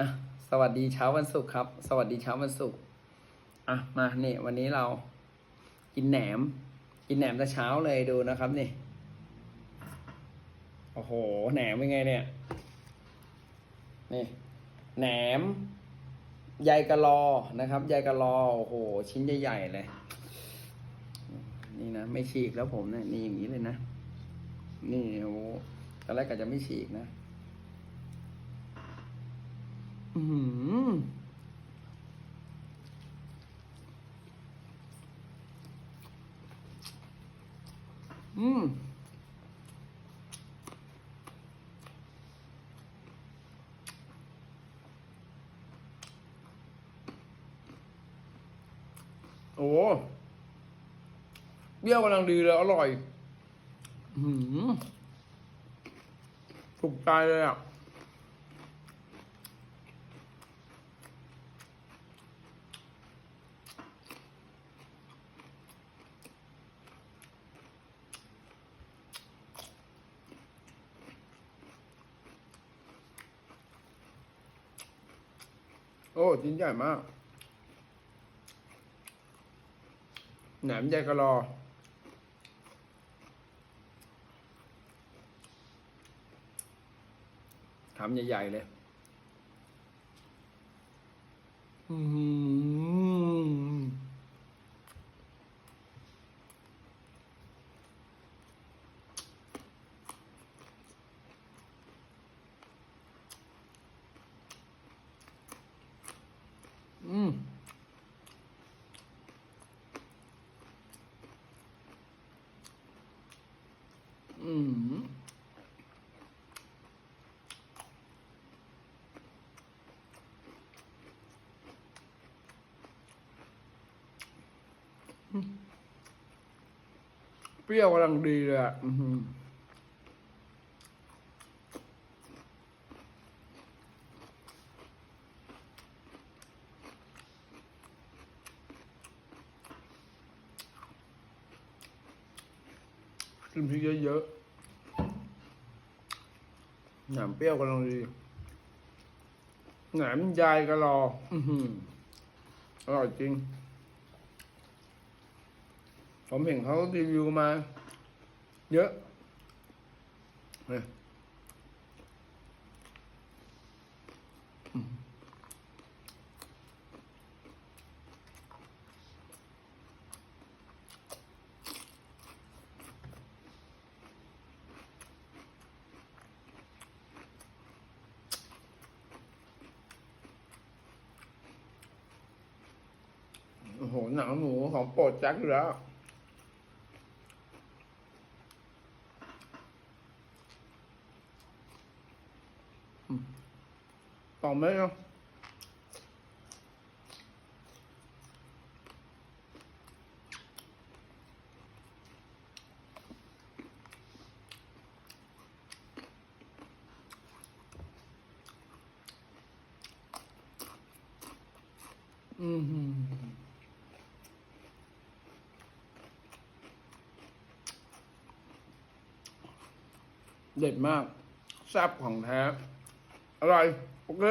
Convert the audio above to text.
อะสวัสดีเช้าวันศุกร์ครับ สวัสดีเช้าวันศุกร์อะมาเนี่ยวันนี้เรากินแหนม กินแหนมแต่เช้าเลยดูนะครับนี่โอ้โหแหนมเป็นไงเนี่ยนี่แหนมใยกะลอนะครับใยกะลอโอ้โห ชิ้นใหญ่ๆเลย นี่นะไม่ฉีกแล้วผมเนี่ยนี่อย่างนี้เลยนะนี่โอ้โหตอนแรกก็จะไม่ฉีกนะ อือหืออืมโอ้เปรี้ยวกำลังดีเลย อร่อย อือหือถูกใจเลยอะ โอ้ชิ้นใหญ่มากแหนมใหญ่กระลอทำใหญ่ ๆ เลย อืม อืมอืมเปรี้ยวกำลังดีเลยอะ กินพริกเยอะๆแหนมเปรี้ยวกำลังดีแหนมยายกะรออืออร่อยจริง ผมเห็นเขารีวิวมา เยอะเนี่ย หหนังหมูของโปรดแจ็คอยู่แล้วต่อไหมเนาะอืมหืม เด็ดมากแซ่บของแท้ อร่อย โอเค